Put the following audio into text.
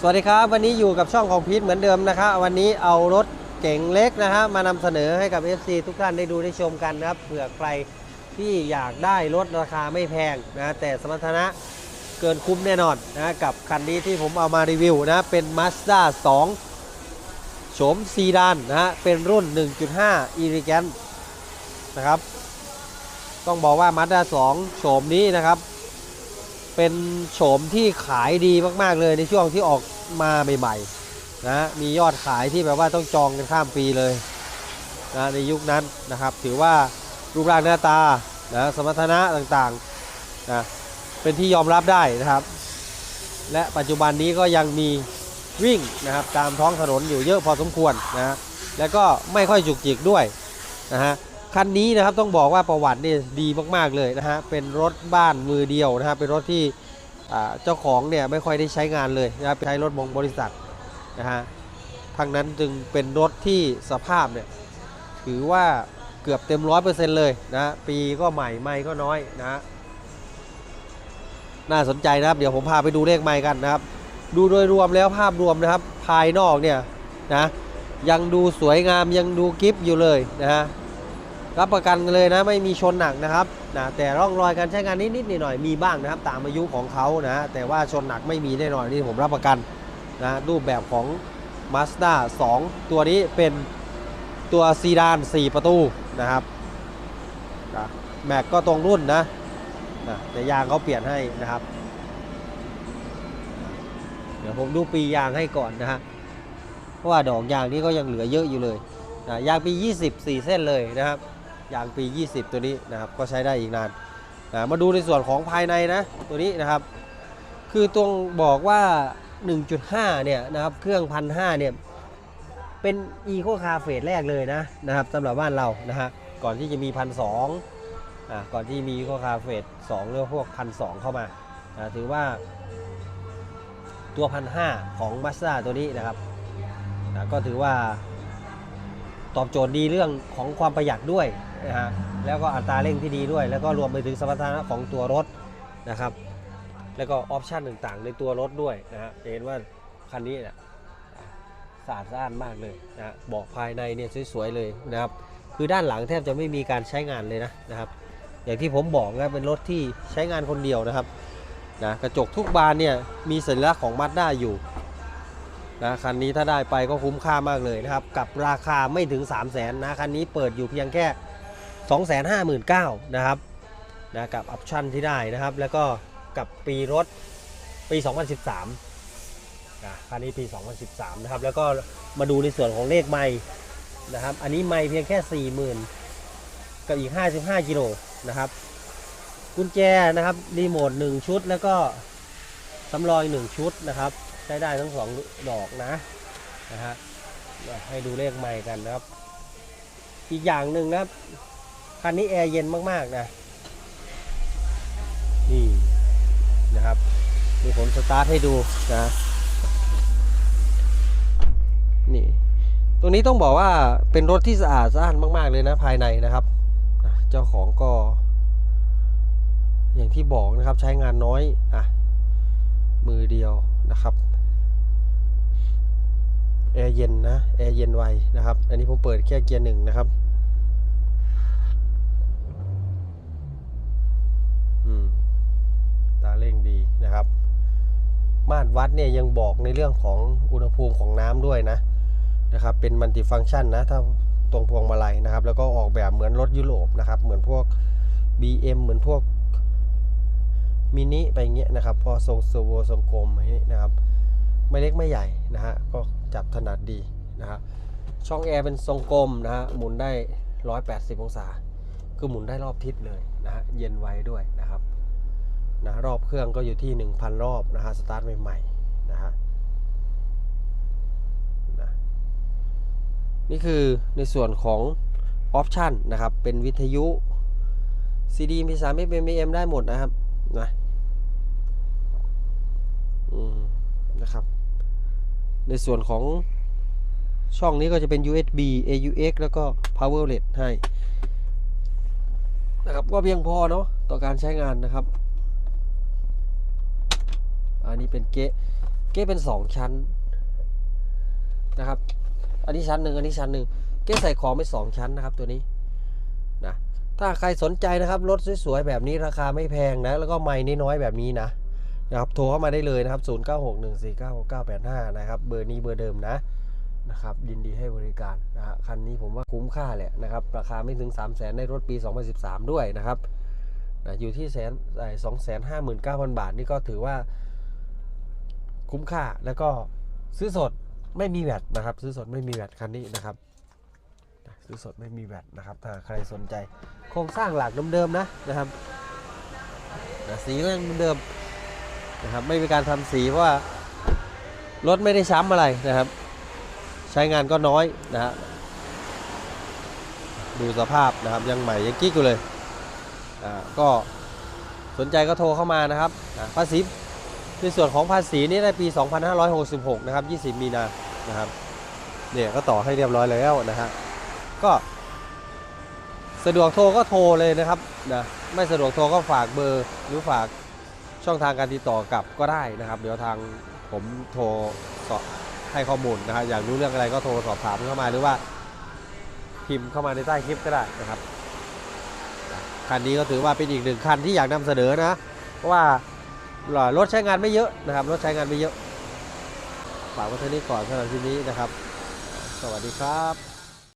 สวัสดีครับ วันนี้อยู่กับช่องของพีทเหมือนเดิมนะครับวันนี้เอารถเก๋งเล็กนะฮะมานำเสนอให้กับ FC ทุกท่านได้ดูได้ชมกันนะครับเผื่อใครที่อยากได้รถราคาไม่แพงนะแต่สมรรถนะเกินคุ้มแน่นอนนะกับคันนี้ที่ผมเอามารีวิวนะเป็น Mazda 2โฉมซีดานนะฮะเป็นรุ่น 1.5 e l e g a n t นะครับต้องบอกว่า Mazda 2โฉมนี้นะครับ เป็นโฉมที่ขายดีมาก ๆ เลยในช่วงที่ออกมาใหม่ๆนะมียอดขายที่แบบว่าต้องจองกันข้ามปีเลยนะในยุคนั้นนะครับ ถือว่ารูปร่างหน้าตานะสมรรถนะต่างๆนะเป็นที่ยอมรับได้นะครับ และปัจจุบันนี้ก็ยังมีวิ่งนะครับตามท้องถนนอยู่เยอะพอสมควรนะฮะและก็ไม่ค่อยจุกจิกด้วยนะฮะ คันนี้นะครับต้องบอกว่าประวัติเนี่ยดีมากๆเลยนะฮะเป็นรถบ้านมือเดียวนะครับเป็นรถที่เจ้าของเนี่ยไม่ค่อยได้ใช้งานเลยนะใช้รถมงบริษัทนะฮะทั้งนั้นจึงเป็นรถที่สภาพเนี่ยถือว่าเกือบเต็มร้อยเปอร์เซ็นต์เลยนะปีก็ใหม่ไม่ก็น้อยนะฮะน่าสนใจนะครับ เดี๋ยวผมพาไปดูเลขไม้กันนะครับ ดูโดยรวมแล้วภาพรวมนะครับ ภายนอกเนี่ยนะยังดูสวยงามยังดูกิฟต์อยู่เลยนะฮะ รับประกันเลยนะไม่มีชนหนักนะครับนะแต่ร่องรอยการใช้งานนิดๆหน่อยๆมีบ้างนะครับ ตามอายุของเขานะแต่ว่าชนหนักไม่มีแน่นอนนี่ผมรับประกันนะรูปแบบของ Mazda 2 ตัวนี้เป็นตัวซีดาน 4 ประตูนะครับนะแม็กก็ตรงรุ่นนะนะแต่ยางเขาเปลี่ยนให้นะครับ เดี๋ยวผมดูปียางให้ก่อนนะฮะเพราะว่าดอกยางนี่ก็ยังเหลือเยอะอยู่เลยนะยางปี 24 เส้นเลยนะครับ ยางปี 20 ตัวนี้นะครับก็ใช้ได้อีกนานนะมาดูในส่วนของภายในนะตัวนี้นะครับ คือตรงบอกว่า 1.5 เนี่ยนะครับเครื่อง1,500เนี่ยเป็นอีโคคาเฟสแรกเลยนะนะครับสำหรับบ้านเรานะฮะก่อนที่จะมี1,200อ่าก่อนที่มีอีโคคาเฟส2หรือว่าพวก1,200เข้ามาอ่าถือว่าตัวพันห้าของ Mazda ตัวนี้นะครับนะก็ถือว่า ตอบโจทย์ดีเรื่องของความประหยัดด้วยนะฮะแล้วก็อัตราเร่งที่ดีด้วย แล้วก็รวมไปถึงสมรรถนะของตัวรถนะครับ แล้วก็ออปชันต่างๆ ในตัวรถด้วยนะฮะเห็นว่าคันนี้เนี่ยสะอาดสะอ้านมากเลยนะเบอกภายในเนี่ยสวยๆเลยนะครับ คือด้านหลังแทบจะไม่มีการใช้งานเลยนะนะครับ อย่างที่ผมบอกนะเป็นรถที่ใช้งานคนเดียวนะครับนะกระจกทุกบานเนี่ยมีสัญลักษณ์ของมัดด้าอยู่ นะคันนี้ถ้าได้ไปก็คุ้มค่ามากเลยนะครับ กับราคาไม่ถึง 3 0 0แสนนะคันนี้เปิดอยู่เพียงแค่ 2 5 9 0 0 0นะครับนะกับออปชั่นที่ได้นะครับ แล้วก็กับปีรถปี 2013นะคันนี้ปี 2013 นะครับ แล้วก็มาดูในส่วนของเลขไม้นะครับ อันนี้ไม้เพียงแค่ 40,000 กับอีก 55กิโลนะครับ กุญแจนะครับรีโมท1ชุดแล้วก็สำรอง1ชุดนะครับ ใช้ได้ทั้งสองดอกนะนะฮะให้ดูเลขใหม่กันนะครับ อีกอย่างหนึ่งนะครับคันนี้แอร์เย็นมากๆนะนี่นะครับมีผมสตาร์ทให้ดูนะนี่ตัวนี้ต้องบอกว่าเป็นรถที่สะอาดสะอ้านมาก ๆเลยนะภายในนะครับเจ้าของก็ อย่างที่บอกนะครับใช้งานน้อยอะมือเดียวนะครับ แอร์เย็นนะแอร์เย็นไวนะครับ อันนี้ผมเปิดแค่เกียร์หนึ่งนะครับอืมตาเร่งดีนะครับ มาตรวัดเนี่ยยังบอกในเรื่องของอุณหภูมิของน้ำด้วยนะนะครับ เป็นมัลติฟัง c t ชันนะ ถ้าตรงพวงมาลัยนะครับ แล้วก็ออกแบบเหมือนรถยุโรปนะครับ เหมือนพวก BM เหมือนพวกมินิไปเงี้ยนะครับ พอทรงเซอร์โวทรงกลมอย่างนี้นะครับ ไม่เล็กไม่ใหญ่นะฮะก็จับถนัดดีนะฮะช่องแอร์เป็นทรงกลมนะฮะหมุนได้ 180 องศา คือหมุนได้รอบทิศเลยนะฮะเย็นไว้ด้วยนะครับนะรอบเครื่องก็อยู่ที่ 1,000 รอบนะฮะสตาร์ทใหม่ๆนะฮะนะนี่คือในส่วนของออปชันนะครับ เป็นวิทยุ CD MP3 FM AM ได้หมดนะครับนะอืม นะครับ ในส่วนของช่องนี้ก็จะเป็น USB AUX แล้วก็ Power LED ให้นะครับก็เพียงพอเนาะต่อการใช้งานนะครับ อันนี้เป็นเกะเก๊เป็นสองชั้นนะครับ อันนี้ชั้นหนึ่งอันนี้ชั้นหนึ่งเก๊ใส่ของไปสองชั้นนะครับตัวนี้นะถ้าใครสนใจนะครับรถสวยๆแบบนี้ราคาไม่แพงนะแล้วก็ไม่น้อยๆแบบนี้นะ นะครับโทรเข้ามาได้เลยนะครับ 0 9 6 1 4 9 6 9 8 5 นะครับ เบอร์นี้เบอร์เดิมนะนะครับยินดีให้บริการนะฮะคันนี้ผมว่าคุ้มค่าแหละนะครับ ราคาไม่ถึง 3 0 0 0 0นในรถปี 2013 ด้วยนะครับนะอยู่ที่แสนสองแสนห้าหมื่นเก้าพันบาท นี่ก็ถือว่าคุ้มค่าแล้วก็ซื้อสดไม่มีแวดนะครับ ซื้อสดไม่มีแวดคันนี้นะครับซื้อสดไม่มีแวดนะครับถ้าใครสนใจ โครงสร้างหลักเดิมๆนะนะครับนะสีก็ยังเดิม นะครับไม่มีการทำสีเพราะว่ารถไม่ได้ช้ำอะไรนะครับ ใช้งานก็น้อยนะฮะดูสภาพนะครับยังใหม่ยังกิ๊กอยู่เลยอ่าก็สนใจก็โทรเข้ามานะครับภาษีในส่วนของภาษีนี่ได้ปี 2566 นะครับ 20 มีนานะครับเนี่ยก็ต่อให้เรียบร้อยแล้วนะฮะก็สะดวกโทรก็โทรเลยนะครับนะไม่สะดวกโทรก็ฝากเบอร์หรือฝาก ช่องทางการติดต่อกลับก็ได้นะครับ เดี๋ยวทางผมโทรสอบให้ข้อมูลนะฮะอยากรู้เรื่องอะไรก็โทรสอบถามเข้ามาหรือว่าพิมพ์เข้ามาในใต้คลิปก็ได้นะครับคันนี้ก็ถือว่าเป็นอีกหนึ่งคันที่อยากนำเสนอนะเพราะว่ารถใช้งานไม่เยอะนะครับรถใช้งานไม่เยอะฝากไว้เท่านี้ก่อนสำหรับที่นี้นะครับ สวัสดีครับ